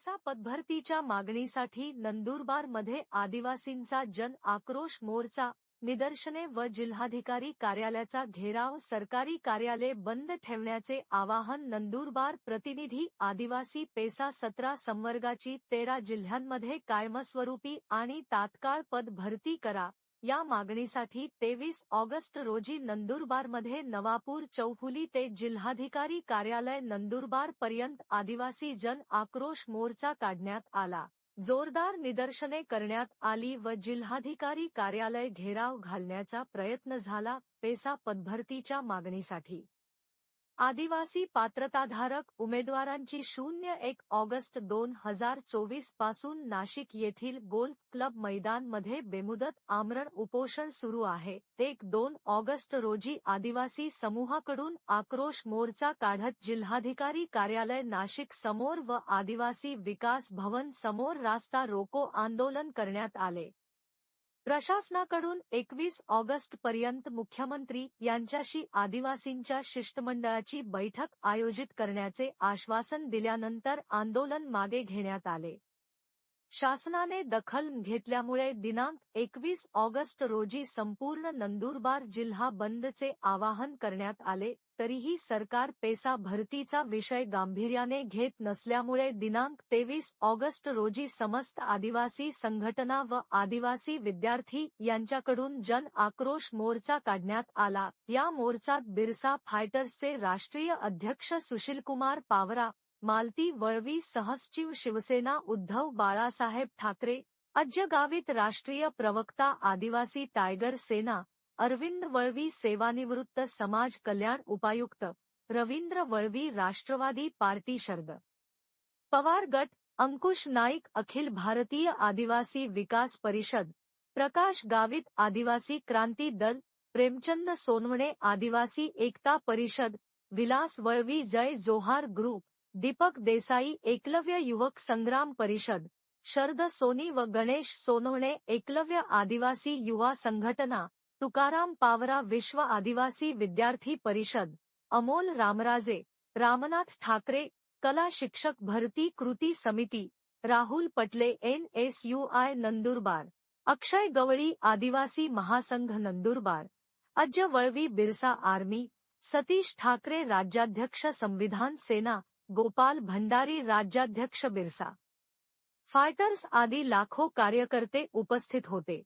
PESA पदभरतीच्या मागणीसाठी नंदुरबारमध्ये आदिवासींचा जन आक्रोश मोर्चा निदर्शने व जिल्हाधिकारी कार्यालयाचा घेराव सरकारी कार्यालय बंद ठेवण्याचे आवाहन नंदुरबार प्रतिनिधी आदिवासी पेसा सतरा संवर्गाची तेरा जिल्ह्यांमध्ये कायमस्वरूपी आणि तात्काळ पद भरती करा. या मागणीसाठी तेवीस ऑगस्ट रोजी नंदुरबारमध्ये नवापूर चौफुली ते जिल्हाधिकारी कार्यालय नंदुरबार पर्यंत आदिवासी जन आक्रोश मोर्चा काढण्यात आला. जोरदार निदर्शने करण्यात आली व जिल्हाधिकारी कार्यालय घेराव घालण्याचा प्रयत्न झाला पेसा पदभरतीच्या मागणीसाठी. आदिवासी पात्रताधारक उमेदवारांची शून्य एक ऑगस्ट दोन हजार चोवीसपासून नाशिक येथील गोल्फ क्लब मैदानमध्ये बेमुदत आमरण उपोषण सुरू आहे. एक दोन ऑगस्ट रोजी आदिवासी समूहाकडून आक्रोश मोर्चा काढत जिल्हाधिकारी कार्यालय नाशिक समोर व आदिवासी विकास भवन समोर रास्ता रोको आंदोलन करण्यात आले. प्रशासनाकडून एकवीस ऑगस्ट पर्यंत मुख्यमंत्री यांच्याशी आदिवासींच्या शिष्टमंडळाची बैठक आयोजित करण्याचे आश्वासन दिल्यानंतर आंदोलन मागे घेण्यात आले. शासनाने दखल घेतल्यामुळे दिनांक एकवीस ऑगस्ट रोजी संपूर्ण नंदुरबार जिल्हा बंदचे आवाहन करण्यात आले तरीही सरकार पेसा भरतीचा विषय गांभीर्याने घेत नसल्यामुळे दिनांक तेवीस ऑगस्ट रोजी समस्त आदिवासी संघटना व आदिवासी विद्यार्थी यांच्याकडून जन आक्रोश मोर्चा काढण्यात आला. या मोर्चात बिरसा फायटर्सचे राष्ट्रीय अध्यक्ष सुशीलकुमार पावरा मालती वळवी सहसचिव शिवसेना उद्धव बाळासाहेब ठाकरे अज्यगावित राष्ट्रीय प्रवक्ता आदिवासी टायगर सेना अरविंद वळवी सेवानिवृत्त समाज कल्याण उपायुक्त रवींद्र वळवी राष्ट्रवादी पार्टी शरद पवार गट अंकुश नाईक अखिल भारतीय आदिवासी विकास परिषद प्रकाश गावित आदिवासी क्रांती दल प्रेमचंद सोनवणे आदिवासी एकता परिषद विलास वळवी जय जोहार ग्रुप दीपक देसाई एकलव्य युवक संग्राम परिषद शरद सोनी व गणेश सोनवणे एकलव्य आदिवासी युवा संघटना तुकाराम पावरा विश्व आदिवासी विद्यार्थी परिषद अमोल रामराजे रामनाथ ठाकरे कला शिक्षक भरती कृती समिती Rahul Patle N S U I Nandurbar Akshay Gawali आदिवासी महासंघ नंदुरबार अज्य वळवी बिरसा आर्मी सतीश ठाकरे राज्याध्यक्ष संविधान सेना गोपाल भंडारी राज्याध्यक्ष बिरसा. फायटर्स आदी लाखो कार्यकर्ते उपस्थित होते.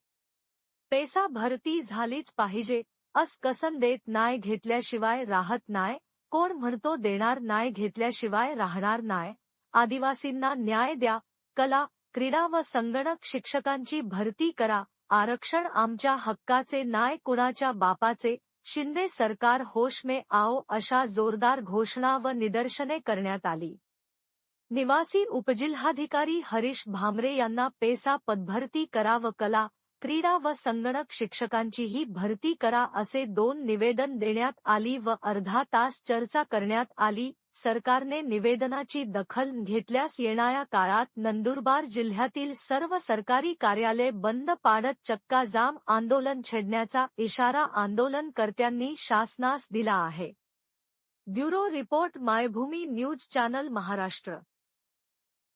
पैसा भरती झालीच पाहिजे अस कसन देत नाय घेतल्याशिवाय राहत नाय कोण म्हणतो देणार नाय घेतल्याशिवाय राहणार नाय आदिवासींना न्याय द्या कला क्रीडा व संगणक शिक्षकांची भरती करा आरक्षण आमच्या हक्काचे नाय कुणाच्या बापाचे शिंदे सरकार होश में आओ अशा जोरदार घोषणा व निदर्शने करण्यात आली. निवासी उपजिल्हाधिकारी हरीश भामरे यांना पेसा पदभरती करा व कला क्रीडा व संगणक शिक्षकांचीही भरती करा असे दोन निवेदन देण्यात आली व अर्धा तास चर्चा करण्यात आली. सरकारने निवेदनाची दखल घेतल्यास येणाऱ्या काळात नंदुरबार जिल्ह्यातील सर्व सरकारी कार्यालय बंद पाडत चक्का जाम आंदोलन छेडण्याचा इशारा आंदोलनकर्त्यांनी शासनास दिला आहे. Bureau report Maybhumi news channel Maharashtra.